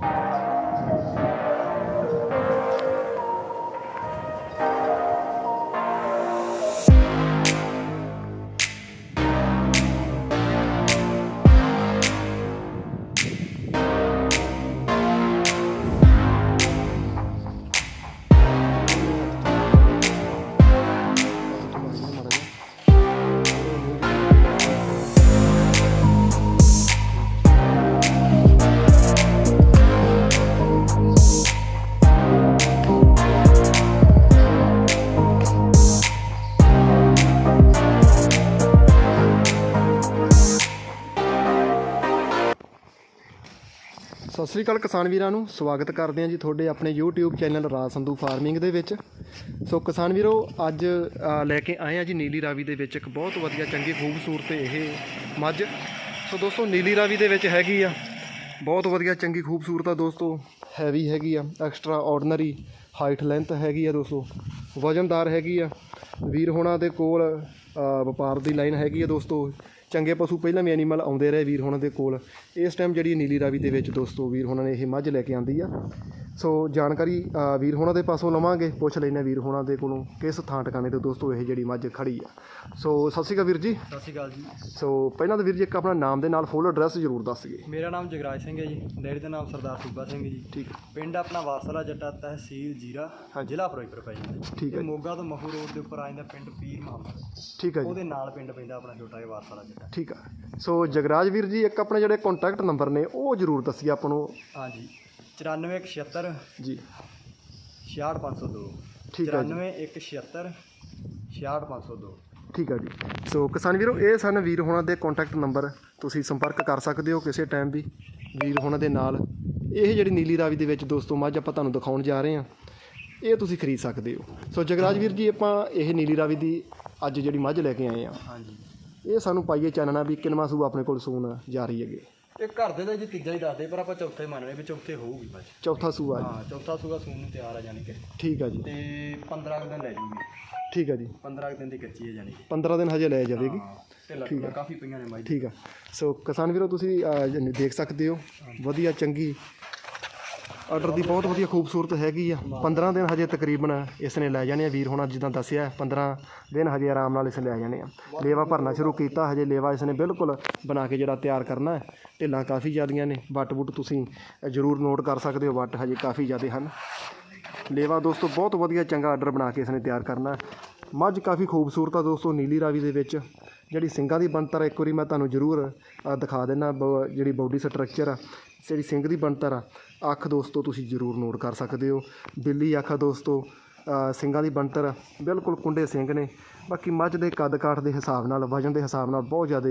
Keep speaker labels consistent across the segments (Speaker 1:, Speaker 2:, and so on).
Speaker 1: Thank you. Sat Sri ਅਕਾਲ ਕਿਸਾਨ ਵੀਰਾਂ ਨੂੰ। ਸਵਾਗਤ ਕਰਦੇ ਹਾਂ ਜੀ ਤੁਹਾਡੇ ਆਪਣੇ YouTube channel Raj Sandhu farming ਦੇ ਵਿੱਚ। ਸੋ ਕਿਸਾਨ ਵੀਰੋ, ਅੱਜ ਲੈ ਕੇ ਆਏ ਆ ਜੀ ਨੀਲੀ ਰਾਵੀ ਦੇ ਵਿੱਚ ਇੱਕ ਬਹੁਤ ਵਧੀਆ, ਚੰਗੀ, ਖੂਬਸੂਰਤ ਇਹ ਮੱਝ। ਸੋ ਦੋਸਤੋ, ਨੀਲੀ ਰਾਵੀ ਦੇ ਵਿੱਚ ਹੈਗੀ ਆ, ਬਹੁਤ ਵਧੀਆ, ਚੰਗੀ, ਖੂਬਸੂਰਤ ਆ ਦੋਸਤੋ, ਹੈਵੀ ਹੈਗੀ ਆ ਐਕਸਟਰਾ ਆਰਡੀਨਰੀ ਹਾਈਟ ਲੈਂਥ ਹੈਗੀ ਆ ਦੋਸਤੋ। ਵਜਨਦਾਰ ਹੈਗੀ ਆ। ਵੀਰ ਹੋਣਾ ਦੇ ਕੋਲ ਵਪਾਰ ਦੀ ਲਾਈਨ ਹੈਗੀ ਆ ਦੋਸਤੋ। ਚੰਗੇ ਪਸ਼ੂ ਪਹਿਲਾਂ ਵੀ ਐਨੀਮਲ ਆਉਂਦੇ ਰਹੇ ਵੀਰ ਹੋਣਾ ਦੇ ਕੋਲ। ਇਸ ਟਾਈਮ ਜਿਹੜੀ ਨੀਲੀ ਰਾਵੀ ਦੇ ਵਿੱਚ ਦੋਸਤੋ ਵੀਰ ਹੋਣਾ ਨੇ ਇਹ ਮੱਝ ਲੈ ਕੇ ਆਂਦੀ ਆ। ਸੋ ਜਾਣਕਾਰੀ ਵੀਰ ਹੋਣਾ ਦੇ ਪਾਸੋਂ ਲਵਾਂਗੇ। ਪੁੱਛ ਲੈਨੇ ਵੀਰ ਹੋਣਾ ਦੇ ਕੋਲੋਂ ਕਿਸ ਥਾਂ ਟਿਕਾਣੇ ਤੇ ਦੋਸਤੋ ਇਹ ਜਿਹੜੀ ਮੱਝ ਖੜੀ ਆ। ਸੋ ਸਤਿ ਸ਼੍ਰੀ ਅਕਾਲ ਵੀਰ ਜੀ।
Speaker 2: ਸਤਿ ਸ਼੍ਰੀ ਅਕਾਲ ਜੀ।
Speaker 1: ਸੋ ਪਹਿਲਾਂ ਤਾਂ ਵੀਰ ਜੀ ਇੱਕ ਆਪਣਾ ਨਾਮ ਦੇ ਨਾਲ ਫੁੱਲ ਐਡਰੈਸ ਜ਼ਰੂਰ ਦੱਸ ਗਏ
Speaker 2: ਮੇਰਾ ਨਾਮ ਜਗਰਾਜ ਸਿੰਘ ਹੈ ਜੀ। ਡੇਅਰੀ ਦਾ ਨਾਮ ਸਰਦਾਰ ਸੂਬਾ ਸਿੰਘ ਜੀ।
Speaker 1: ਠੀਕ
Speaker 2: ਪਿੰਡ ਆਪਣਾ ਵਾਸਲਾ ਜੱਟਾ ਤਹਿਸੀਲ ਜੀਰਾ ਜ਼ਿਲ੍ਹਾ ਫਿਰੋਜ਼ਪੁਰ ਪੈ ਜਾਂਦਾ ਜੀ।
Speaker 1: ਠੀਕ ਹੈ
Speaker 2: ਮੋਗਾ ਤੋਂ ਮਹੂ ਰੋਡ ਦੇ ਉੱਪਰ ਆ ਜਾਂਦਾ ਪਿੰਡ ਪੀਰ ਮੁਹੰਮਦ।
Speaker 1: ਠੀਕ ਹੈ ਜੀ।
Speaker 2: ਉਹਦੇ ਨਾਲ ਪਿੰਡ ਪੈਂਦਾ ਆਪਣਾ ਛੋਟਾ ਜਿਹਾ ਵਾਸਲਾ
Speaker 1: ਠੀਕ ਆ। ਸੋ ਜਗਰਾਜ ਵੀਰ ਜੀ ਇੱਕ ਆਪਣੇ ਜਿਹੜੇ ਕੰਟੈਕਟ ਨੰਬਰ ਨੇ ਉਹ ਜ਼ਰੂਰ ਦੱਸੀਏ ਆਪਾਂ ਨੂੰ।
Speaker 2: ਹਾਂਜੀ 9476
Speaker 1: ਜੀ।
Speaker 2: 66502
Speaker 1: ਠੀਕ ਹੈ ਜੀ।
Speaker 2: 94176 66502
Speaker 1: ਠੀਕ ਆ ਜੀ। ਸੋ ਕਿਸਾਨ ਵੀਰੋ ਇਹ ਸਨ ਵੀਰ ਹੋਣਾ ਦੇ ਕੰਟੈਕਟ ਨੰਬਰ ਤੁਸੀਂ ਸੰਪਰਕ ਕਰ ਸਕਦੇ ਹੋ ਕਿਸੇ ਟਾਈਮ ਵੀ ਵੀਰ ਹੋਣਾ ਦੇ ਨਾਲ। ਇਹ ਜਿਹੜੀ ਨੀਲੀ ਰਾਵੀ ਦੇ ਵਿੱਚ ਦੋਸਤੋ ਮੱਝ ਆਪਾਂ ਤੁਹਾਨੂੰ ਦਿਖਾਉਣ ਜਾ ਰਹੇ ਹਾਂ। ਇਹ ਤੁਸੀਂ ਖਰੀਦ ਸਕਦੇ ਹੋ। ਸੋ ਜਗਰਾਜ ਵੀਰ ਜੀ ਆਪਾਂ ਇਹ ਨੀਲੀ ਰਾਵੀ ਦੀ ਅੱਜ ਜਿਹੜੀ ਮੱਝ ਲੈ ਕੇ ਆਏ ਆ
Speaker 2: ਹਾਂਜੀ।
Speaker 1: ਇਹ ਸਾਨੂੰ ਪਾਈਏ ਚਾਨਣਾ ਵੀ ਕਿੰਨਵਾਂ ਸੂ ਆਪਣੇ ਕੋਲ ਸੂਣ ਜਾ ਰਹੀ ਹੈਗੇ।
Speaker 2: ਇਹ ਘਰ ਦੇ ਦਾ ਜੀ ਤੀਜਾ ਹੀ ਦੱਸਦੇ ਪਰ ਆਪਾਂ ਚੌਥੇ ਮੰਨ ਰਹੇ ਵੀ ਚੌਥੇ ਹੋਊਗੀ ਬਸ।
Speaker 1: ਚੌਥਾ ਸੂਆ ਜੀ।
Speaker 2: ਹਾਂ ਚੌਥਾ ਸੂਗਾ ਸੂਣ ਨੂੰ ਤਿਆਰ ਆ ਜਾਣੀ ਕਿ।
Speaker 1: ਠੀਕ ਆ ਜੀ।
Speaker 2: ਤੇ 15 ਕੁ ਦਿਨ ਲੈ ਜੂਗੀ।
Speaker 1: ਠੀਕ ਆ ਜੀ।
Speaker 2: 15 ਕੁ ਦਿਨ ਦੀ ਕੱਚੀ ਹੈ ਜਾਣੀ। ਕਿ
Speaker 1: 15 ਦਿਨ ਹਜੇ ਲੈ ਜਾਵੇਗੀ।
Speaker 2: ਹਾਂ, ਤੇ ਲੱਕੜਾਂ ਕਾਫੀ ਪਈਆਂ ਨੇ ਮਾਈ।
Speaker 1: ਠੀਕ ਆ। ਸੋ ਕਿਸਾਨ ਵੀਰੋ ਤੁਸੀਂ ਅਹ, ਦੇਖ ਸਕਦੇ ਹੋ। ਵਧੀਆ ਚੰਗੀ ਆਰਡਰ ਦੀ ਬਹੁਤ ਵਧੀਆ ਖੂਬਸੂਰਤ ਹੈਗੀ ਆ। 15 ਦਿਨ ਹਜੇ ਤਕਰੀਬਨ ਇਸ ਨੇ ਲੈ ਜਾਣੇ ਆ। ਵੀਰ ਹੋਣਾ ਜਿੱਦਾਂ ਦੱਸਿਆ 15 ਦਿਨ ਹਜੇ ਆਰਾਮ ਨਾਲ ਇਸ ਲੈ ਜਾਣੇ ਆ। ਲੇਵਾ ਭਰਨਾ ਸ਼ੁਰੂ ਕੀਤਾ, ਹਜੇ ਲੇਵਾ ਇਸ ਨੇ ਬਿਲਕੁਲ ਬਣਾ ਕੇ ਜਿਹੜਾ ਤਿਆਰ ਕਰਨਾ ਹੈ। ਢਿੱਲਾਂ ਕਾਫੀ ਜ਼ਿਆਦੀਆਂ ਨੇ। ਵੱਟ ਵੁੱਟ ਤੁਸੀਂ ਜ਼ਰੂਰ ਨੋਟ ਕਰ ਸਕਦੇ ਹੋ, ਵੱਟ ਹਜੇ ਕਾਫੀ ਜ਼ਿਆਦੇ ਹਨ। ਲੇਵਾ ਦੋਸਤੋ, ਬਹੁਤ ਵਧੀਆ ਚੰਗਾ ਆਰਡਰ ਬਣਾ ਕੇ ਇਸ ਨੇ ਤਿਆਰ ਕਰਨਾ ਮੱਝ ਕਾਫੀ ਖੂਬਸੂਰਤ ਆ ਦੋਸਤੋ ਨੀਲੀ ਰਾਵੀ ਦੇ ਵਿੱਚ। ਜਿਹੜੀ ਸਿੰਘਾਂ ਦੀ ਬਣਤਰ ਆ, ਇੱਕ ਵਾਰੀ ਮੈਂ ਤੁਹਾਨੂੰ ਜ਼ਰੂਰ ਅ, ਦਿਖਾ ਦੇਣਾ ਜਿਹੜੀ ਬਾਡੀ ਸਟਰਕਚਰ ਆ ਜਿਹੜੀ ਸਿੰਘ ਦੀ ਬਣਤਰ ਆ। ਅੱਖ ਦੋਸਤੋ ਤੁਸੀਂ ਜ਼ਰੂਰ ਨੋਟ ਕਰ ਸਕਦੇ ਹੋ। ਬਿੱਲੀ ਅੱਖ ਦੋਸਤੋ ਸਿੰਗਾਂ ਦੀ ਬਣਤਰ ਬਿਲਕੁਲ ਕੁੰਡੇ ਸਿੰਘ ਨੇ। ਬਾਕੀ ਮੱਝ ਦੇ ਕੱਦ ਕਾਠ ਦੇ ਹਿਸਾਬ ਨਾਲ ਵਜਨ ਦੇ ਹਿਸਾਬ ਨਾਲ ਬਹੁਤ ਜ਼ਿਆਦਾ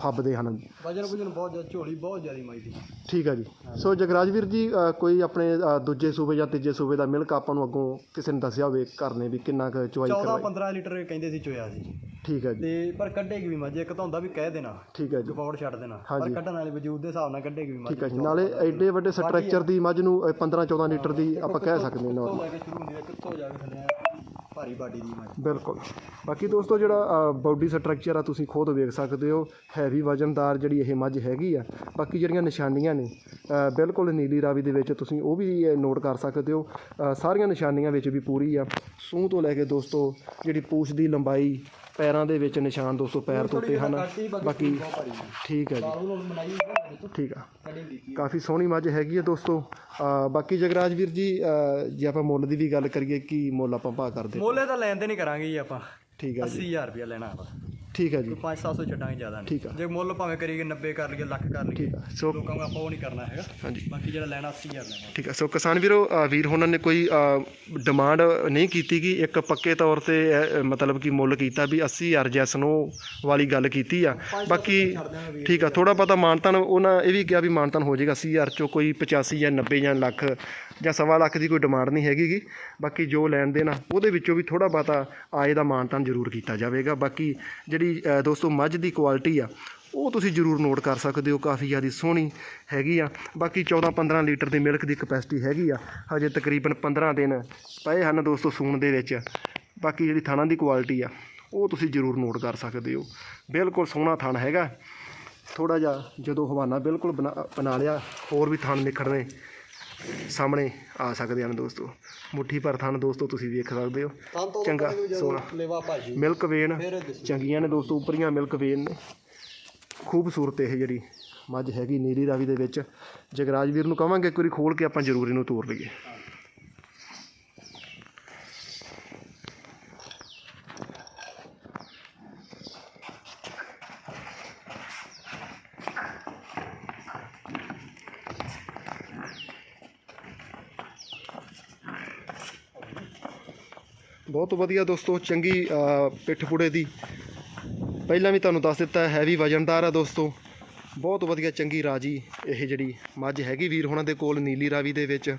Speaker 1: ਫੱਬਦੇ ਹਨ।
Speaker 2: ਵਜਨ ਵਜਨ ਬਹੁਤ ਜ਼ਿਆਦਾ ਝੋਲੀ ਬਹੁਤ ਜ਼ਿਆਦਾ ਮਾਈ ਦੀ।
Speaker 1: ਠੀਕ ਆ ਜੀ। ਸੋ ਜਗਰਾਜ ਵੀਰ ਜੀ ਕੋਈ ਆਪਣੇ ਦੂਜੇ ਸੂਬੇ ਜਾਂ ਤੀਜੇ ਸੂਬੇ ਦਾ ਮਿਲਕ ਆਪਾਂ ਨੂੰ ਅੱਗੋਂ ਕਿਸੇ ਨੇ ਦੱਸਿਆ ਹੋਵੇ ਘਰ ਨੇ ਵੀ ਕਿੰਨਾ ਕੁ ਚੁਆਈ
Speaker 2: 14
Speaker 1: ਕਰਵਾਈ
Speaker 2: 15 ਲੀਟਰ ਕਹਿੰਦੇ ਸੀ ਚੋਇਆ ਸੀ।
Speaker 1: ਠੀਕ ਹੈ ਜੀ।
Speaker 2: ਤੇ ਪਰ ਕੱਢੇਗੀ ਵੀ ਮੱਝ ਇੱਕ ਤਾਂ ਹੁੰਦਾ ਵੀ ਕਹਿ ਦੇਣਾ
Speaker 1: ਠੀਕ ਹੈ ਜੀ।
Speaker 2: ਗਪੌੜ ਛੱਡ ਦੇਣਾ ਪਰ। ਕੱਢਣ ਵਾਲੇ ਵਜੂਦ ਦੇ ਹਿਸਾਬ ਨਾਲ ਕੱਢੇਗੀ ਵੀ ਮੱਝ
Speaker 1: ਠੀਕ ਹੈ ਜੀ। ਨਾਲੇ ਐਡੇ ਵੱਡੇ ਸਟਰਕਚਰ ਦੀ ਮੱਝ ਨੂੰ 15 14 ਲੀਟਰ ਦੀ ਆਪਾਂ ਕਹਿ ਸਕਦੇ ਹਾਂ
Speaker 2: ਕਿੱਥੋਂ
Speaker 1: normal।
Speaker 2: ਲੈ ਕੇ ਸ਼ੁਰੂ ਹੁੰਦੀ ਹੈ ਕਿੱਥੋਂ ਜਾ ਕੇ ਥੱਲੇ ਭਾਰੀ ਬਾਡੀ ਦੀ ਮੱਝ।
Speaker 1: ਬਿਲਕੁਲ। ਬਾਕੀ ਦੋਸਤੋ ਜਿਹੜਾ ਬਾਡੀ ਸਟਰਕਚਰ ਆ ਤੁਸੀਂ ਖੁਦ ਵੇਖ ਸਕਦੇ ਹੋ ਹੈਵੀ ਵਜਨਦਾਰ ਜਿਹੜੀ ਇਹ ਮੱਝ ਹੈਗੀ ਆ। ਬਾਕੀ ਜਿਹੜੀਆਂ ਨਿਸ਼ਾਨੀਆਂ ਨੇ ਬਿਲਕੁਲ ਨੀਲੀ ਰਾਵੀ ਦੇ ਵਿੱਚ ਤੁਸੀਂ ਉਹ ਵੀ ਨੋਟ ਕਰ ਸਕਦੇ ਹੋ। ਸਾਰੀਆਂ ਨਿਸ਼ਾਨੀਆਂ ਵਿੱਚ ਵੀ ਪੂਰੀ ਆ। ਸੂਹ ਤੋਂ ਲੈ ਕੇ ਦੋਸਤੋ ਜਿਹੜੀ ਪੂਛ ਦੀ ਲੰਬਾਈ ਪੈਰਾਂ ਦੇ ਵਿੱਚ ਨਿਸ਼ਾਨ ਦੋਸਤੋ ਪੈਰ ਤੋਤੇ ਹਨ। ਬਾਕੀ ਠੀਕ ਹੈ ਜੀ। ਠੀਕ ਆ। ਕਾਫੀ ਸੋਹਣੀ ਮੱਝ ਹੈਗੀ ਹੈ ਦੋਸਤੋ। ਬਾਕੀ ਜਗਰਾਜ ਵੀਰ ਜੀ ਜੇ ਆਪਾਂ ਮੁੱਲ ਦੀ ਵੀ ਗੱਲ ਕਰੀਏ ਕੀ ਮੁੱਲ ਆਪਾਂ ਭਾ ਕਰਦੇ
Speaker 2: ਮੋਲੇ ਤਾਂ ਲੈਣ ਦੇ ਨਹੀਂ ਕਰਾਂਗੇ ਜੀ ਆਪਾਂ।
Speaker 1: ਠੀਕ ਹੈ ਜੀ।
Speaker 2: 80000 ਰੁਪਇਆ ਲੈਣਾ ਆਪਾਂ।
Speaker 1: ਠੀਕ ਹੈ ਜੀ।
Speaker 2: 5-700 ਛੱਡਾਂਗੇ ਜ਼ਿਆਦਾ ਨਹੀਂ। ਜੇ ਮੁੱਲ ਭਾਵੇਂ ਕਰੀਏ 90 ਕਰ ਲਈਏ ਲੱਖ ਕਰ ਲਈਏ
Speaker 1: ਸੋ
Speaker 2: ਲੋਕਾਂ ਨੂੰ ਆਪਾਂ ਉਹ ਨਹੀਂ ਕਰਨਾ ਹੈਗਾ।
Speaker 1: ਹਾਂਜੀ।
Speaker 2: ਬਾਕੀ ਜਿਹੜਾ ਲੈਣਾ 80000 ਲੈਣਾ।
Speaker 1: ਠੀਕ ਹੈ ਸੋ ਕਿਸਾਨ ਵੀਰੋ ਵੀਰ ਹੋਣਾ ਨੇ ਕੋਈ ਡਿਮਾਂਡ ਨਹੀਂ ਕੀਤੀ ਕਿ ਇੱਕ ਪੱਕੇ ਤੌਰ ਤੇ ਮਤਲਬ ਕਿ ਮੁੱਲ ਕੀਤਾ ਵੀ 80000 ਜੈਸਨੋ ਵਾਲੀ ਗੱਲ ਕੀਤੀ ਆ। ਬਾਕੀ ਠੀਕ ਆ। ਥੋੜਾ ਪਤਾ ਮਾਨਤਨ ਉਹਨਾਂ ਇਹ ਵੀ ਕਿਹਾ ਵੀ ਮਾਨਤਨ ਹੋ ਜਾਏਗਾ 80000 ਚੋਂ ਕੋਈ 85 ਜਾਂ 90 ਜਾਂ ਲੱਖ ਜਾਂ ਸਵਾ ਲੱਖ ਦੀ ਕੋਈ ਡਿਮਾਂਡ ਨਹੀਂ ਹੈਗੀਗੀ ਬਾਕੀ ਜੋ ਲੈਣ ਦੇਣ ਆ, ਉਹਦੇ ਵਿੱਚੋਂ ਵੀ ਥੋੜਾ ਬਹੁਤਾ ਆਏ ਦਾ ਮਾਨਤਨ ਜ਼ਰੂਰ ਕੀਤਾ ਜਾਵੇਗਾ। ਬਾਕੀ ਜਿਹੜੀ ਦੋਸਤੋ, ਮੱਝ ਦੀ ਕੁਆਲਿਟੀ ਆ, ਉਹ ਤੁਸੀਂ ਜ਼ਰੂਰ ਨੋਟ ਕਰ ਸਕਦੇ ਹੋ। ਕਾਫੀ ਜ਼ਿਆਦਾ ਸੋਹਣੀ ਹੈਗੀ ਆ। ਬਾਕੀ 14-15 ਲੀਟਰ ਦੀ ਮਿਲਕ ਦੀ ਕਪੈਸਿਟੀ ਹੈਗੀ ਆ। ਹਜੇ ਤਕਰੀਬਨ 15 ਦਿਨ ਪਏ ਹਨ ਦੋਸਤੋ ਸੂਣ ਦੇ ਵਿੱਚ। ਬਾਕੀ ਜਿਹੜੀ ਥਾਣਾ ਦੀ ਕੁਆਲਿਟੀ ਆ, ਉਹ ਤੁਸੀਂ ਜ਼ਰੂਰ ਨੋਟ ਕਰ ਸਕਦੇ ਹੋ। ਬਿਲਕੁਲ ਸੋਹਣਾ ਥਣ ਹੈਗਾ। ਥੋੜਾ ਜਿਹਾ ਜਦੋਂ ਹਵਾਨਾ ਬਿਲਕੁਲ ਬਣਾ ਬਣਾ ਲਿਆ, ਹੋਰ ਵੀ ਥਣ ਨਿਖਰਨੇ ਸਾਹਮਣੇ ਆ ਸਕਦੇ ਹਨ ਦੋਸਤੋ। ਮੁੱਠੀ ਭਰ ਥਣ ਦੋਸਤੋ ਤੁਸੀਂ ਵੇਖ ਸਕਦੇ ਹੋ। ਚੰਗਾ, ਸੋਹਣਾ।
Speaker 2: ਲੇਵਾ ਭਾਜੀ।
Speaker 1: Milk vein. ਚੰਗੀਆਂ ਨੇ ਦੋਸਤੋ ਉੱਪਰੀਆਂ ਮਿਲਕ ਵੇਨ ਨੇ। ਖੂਬਸੂਰਤ ਇਹ ਜਿਹੜੀ ਮੱਝ ਹੈਗੀ ਨੀਲੀ ਰਾਵੀ ਦੇ ਵਿੱਚ। ਜਗਰਾਜ ਵੀਰ ਨੂੰ ਕਵਾਂਗੇ ਇੱਕ ਵਾਰੀ ਖੋਲ ਕੇ ਆਪਾਂ ਜ਼ਰੂਰ ਇਹਨੂੰ ਤੋਰ ਲਈਏ। ਬਹੁਤ ਵਧੀਆ ਦੋਸਤੋ, ਚੰਗੀ ਪਿੱਠ ਪੁੜੇ ਦੀ। ਪਹਿਲਾਂ ਵੀ ਤੁਹਾਨੂੰ ਦੱਸ ਦਿੱਤਾ ਹੈ ਵੀ ਵਜਨਦਾਰ ਆ ਦੋਸਤੋ। ਬਹੁਤ ਵਧੀਆ, ਚੰਗੀ ਰਾਜੀ ਇਹ ਜਿਹੜੀ ਮੱਝ ਹੈਗੀ ਵੀਰ ਹੋਣਾ ਦੇ ਕੋਲ, ਨੀਲੀ ਰਾਵੀ ਦੇ ਵਿੱਚ।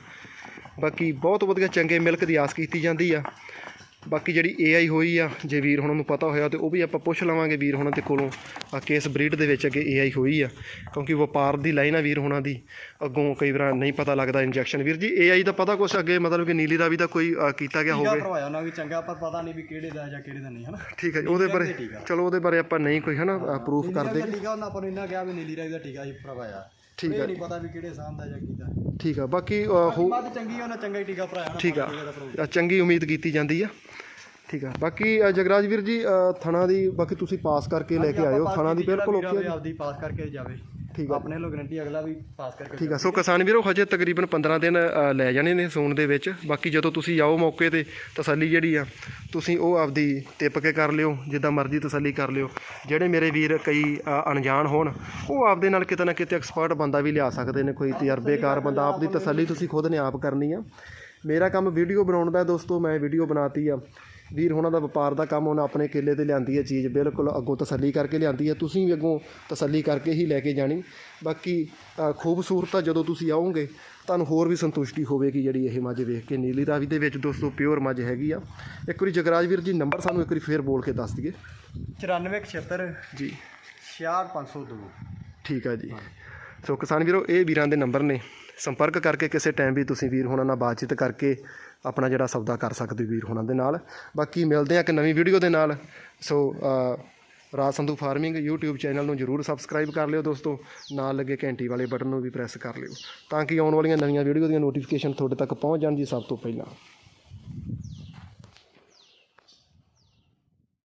Speaker 1: ਬਾਕੀ ਬਹੁਤ ਵਧੀਆ, ਚੰਗੇ ਮਿਲਕ ਦੀ ਆਸ ਕੀਤੀ ਜਾਂਦੀ ਆ। ਬਾਕੀ ਜਿਹੜੀ ਏਆਈ ਹੋਈ ਆ ਜੇ ਵੀਰ ਹੋਣਾ ਨੂੰ ਪਤਾ ਹੋਇਆ ਤੇ ਉਹ ਵੀ ਆਪਾਂ ਪੁੱਛ ਲਵਾਂਗੇ ਵੀਰ ਹੋਣਾ ਦੇ ਕੋਲੋਂ ਆ ਕਿਸ ਬਰੀਡ ਦੇ ਵਿੱਚ ਅੱਗੇ ਏਆਈ ਹੋਈ ਆ। ਕਿਉਂਕਿ ਵਪਾਰ ਦੀ ਲਾਈਨ ਆ ਵੀਰ ਹੋਣਾ ਦੀ। ਅੱਗੋਂ ਕਈ ਵਾਰ ਨਹੀਂ ਪਤਾ ਲੱਗਦਾ ਇੰਜੈਕਸ਼ਨ ਵੀਰ ਜੀ ਏਆਈ ਦਾ ਪਤਾ ਕੁਛ ਅੱਗੇ ਮਤਲਬ ਕਿ ਨੀਲੀ ਰਾਵੀ ਦਾ ਕੋਈ ਅ, ਕੀਤਾ ਗਿਆ ਹੋਵੇ।
Speaker 2: ਭਰਵਾਇਆ ਉਹਨਾਂ ਵੀ ਚੰਗਾ ਪਰ ਪਤਾ ਨਹੀਂ ਵੀ ਕਿਹੜੇ ਦਾ ਜਾਂ ਕਿਹੜੇ ਦਾ ਨਹੀਂ ਹਨਾ?
Speaker 1: ਠੀਕ ਹੈ ਉਹਦੇ ਬਾਰੇ। ਚਲੋ ਉਹਦੇ ਬਾਰੇ ਆਪਾਂ ਨਹੀਂ ਕੋਈ ਹਨਾ ਪ੍ਰੂਫ ਕਰਦੇ
Speaker 2: ਟੀਕਾ ਉਹਨਾਂ ਆਪਾਂ ਨੂੰ ਇੰਨਾ ਕਿਹਾ ਵੀ ਨੀਲੀ ਰਾਈ ਦਾ ਟੀਕਾ ਹੀ ਭਰਵਾਇਆ।
Speaker 1: ਠੀਕ
Speaker 2: ਇਹ
Speaker 1: ਆ
Speaker 2: ਨਹੀਂ ਪਤਾ ਵੀ ਕਿਹੜੇ ਸਾਹ ਦਾ ਜਾਂ ਕਿਹਦਾ
Speaker 1: ਠੀਕ ਆ ਬਾਕੀ ਅ, ਹੋ
Speaker 2: ਮੱਝ ਚੰਗੀ ਆ, ਉਹਨਾਂ ਚੰਗਾ ਹੀ ਟੀਕਾ ਭਰਾਇਆ
Speaker 1: ਠੀਕ ਆ।
Speaker 2: ਟੀਕੇ ਦਾ ਭਰਵਾਇਆ।
Speaker 1: ਅ, ਚੰਗੀ ਉਮੀਦ ਕੀਤੀ ਜਾਂਦੀ ਆ। ਠੀਕ ਆ। ਬਾਕੀ ਅ, ਜਗਰਾਜ ਵੀਰ ਜੀ ਅ, ਥਣਾ ਦੀ ਬਾਕੀ ਤੁਸੀਂ ਪਾਸ ਕਰਕੇ ਲੈ ਕੇ ਆਇਓ। ਥਣਾ ਦੀ ਬਿਲਕੁਲ ਓਕੇ
Speaker 2: ਵੀ ਆਪਦੀ ਪਾਸ ਕਰਕੇ ਜਾਵੇ।
Speaker 1: ਠੀਕ ਆ।
Speaker 2: ਆਪਣੇ ਲੋ ਗਰੰਟੀ ਅਗਲਾ ਵੀ ਪਾਸ ਕਰਕੇ
Speaker 1: ਠੀਕ ਆ। ਸੋ ਕਿਸਾਨ ਵੀਰੋ ਹਜੇ ਤਕਰੀਬਨ 15 ਦਿਨ ਅ, ਲੈ ਜਾਣੇ ਨੇ ਸੂਣ ਦੇ ਵਿੱਚ। ਬਾਕੀ ਜਦੋਂ ਤੁਸੀਂ ਆਓ ਮੌਕੇ ਤੇ ਤਸੱਲੀ ਜਿਹੜੀ ਆ ਤੁਸੀਂ ਉਹ ਆਪਦੀ ਟਿੱਪ ਕੇ ਕਰ ਲਿਓ ਜਿੱਦਾਂ ਮਰਜ਼ੀ ਤਸੱਲੀ ਕਰ ਲਿਓ। ਜਿਹੜੇ ਮੇਰੇ ਵੀਰ ਕਈ ਅ, ਅਣਜਾਣ ਹੋਣ ਉਹ ਆਪਦੇ ਨਾਲ ਕਿਤੇ ਨਾ ਕਿਤੇ ਐਕਸਪਰਟ ਬੰਦਾ ਵੀ ਲਿਆ ਸਕਦੇ ਨੇ ਕੋਈ ਤਜਰਬੇਕਾਰ ਬੰਦਾ। ਆਪਦੀ ਤਸੱਲੀ ਤੁਸੀਂ ਖੁਦ ਨੇ ਆਪ ਕਰਨੀ ਆ। ਮੇਰਾ ਕੰਮ ਵੀਡੀਓ ਬਣਾਉਣ ਦਾ ਹੈ ਦੋਸਤੋ ਮੈਂ ਵੀਡੀਓ ਬਣਾਤੀ ਆ। ਵੀਰ ਹੋਣਾ ਦਾ ਵਪਾਰ ਦਾ ਕੰਮ ਉਹਨਾਂ ਆਪਣੇ ਕਿੱਲੇ ਤੇ ਲਿਆਂਦੀ ਹੈ ਚੀਜ਼ ਬਿਲਕੁਲ ਅੱਗੋਂ ਤਸੱਲੀ ਕਰਕੇ ਲਿਆਂਦੀ ਹੈ। ਤੁਸੀਂ ਵੀ ਅੱਗੋਂ ਤਸੱਲੀ ਕਰਕੇ ਹੀ ਲੈ ਕੇ ਜਾਣੀ। ਬਾਕੀ ਖੂਬਸੂਰਤ ਆ ਜਦੋਂ ਤੁਸੀਂ ਆਓਗੇ ਤੁਹਾਨੂੰ ਹੋਰ ਵੀ ਸੰਤੁਸ਼ਟੀ ਹੋਵੇਗੀ ਜਿਹੜੀ ਇਹ ਮੱਝ ਵੇਖ ਕੇ। ਨੀਲੀ ਰਾਵੀ ਦੇ ਵਿੱਚ ਦੋਸਤੋ ਪਿਓਰ ਮੱਝ ਹੈਗੀ ਆ। ਇੱਕ ਵਾਰੀ ਜਗਰਾਜ ਵੀਰ ਜੀ ਨੰਬਰ ਸਾਨੂੰ ਇੱਕ ਵਾਰੀ ਫੇਰ ਬੋਲ ਕੇ ਦੱਸ ਦਈਏ।
Speaker 2: 9476
Speaker 1: ਜੀ।
Speaker 2: 66502
Speaker 1: ਠੀਕ ਆ ਜੀ। ਸੋ ਕਿਸਾਨ ਵੀਰੋ, ਇਹ ਵੀਰਾਂ ਦੇ ਨੰਬਰ ਨੇ। ਸੰਪਰਕ ਕਰਕੇ ਕਿਸੇ ਟਾਈਮ ਵੀ ਤੁਸੀਂ ਵੀਰ ਹੋਣਾ ਨਾਲ ਬਾਤਚੀਤ ਕਰਕੇ ਆਪਣਾ ਜਿਹੜਾ ਸੌਦਾ ਕਰ ਸਕਦੇ ਹੋ ਵੀਰ ਹੋਣਾ ਦੇ ਨਾਲ। ਬਾਕੀ ਮਿਲਦੇ ਆ ਇੱਕ ਨਵੀਂ ਵੀਡੀਓ ਦੇ ਨਾਲ। So Raj Sandhu farming YouTube channel ਨੂੰ ਜਰੂਰ ਸਬਸਕ੍ਰਾਈਬ ਕਰ ਲਿਓ ਦੋਸਤੋ। ਨਾਲ ਲੱਗੇ ਘੰਟੀ ਵਾਲੇ ਬਟਨ ਨੂੰ ਵੀ ਪ੍ਰੈਸ ਕਰ ਲਿਓ। ਤਾਂ ਕਿ ਆਉਣ ਵਾਲੀਆਂ ਨਵੀਆਂ ਵੀਡੀਓ ਦੀਆਂ ਨੋਟੀਫਿਕੇਸ਼ਨ ਤੁਹਾਡੇ ਤੱਕ ਪਹੁੰਚ ਜਾਣ ਜੀ ਸਭ ਤੋਂ ਪਹਿਲਾਂ।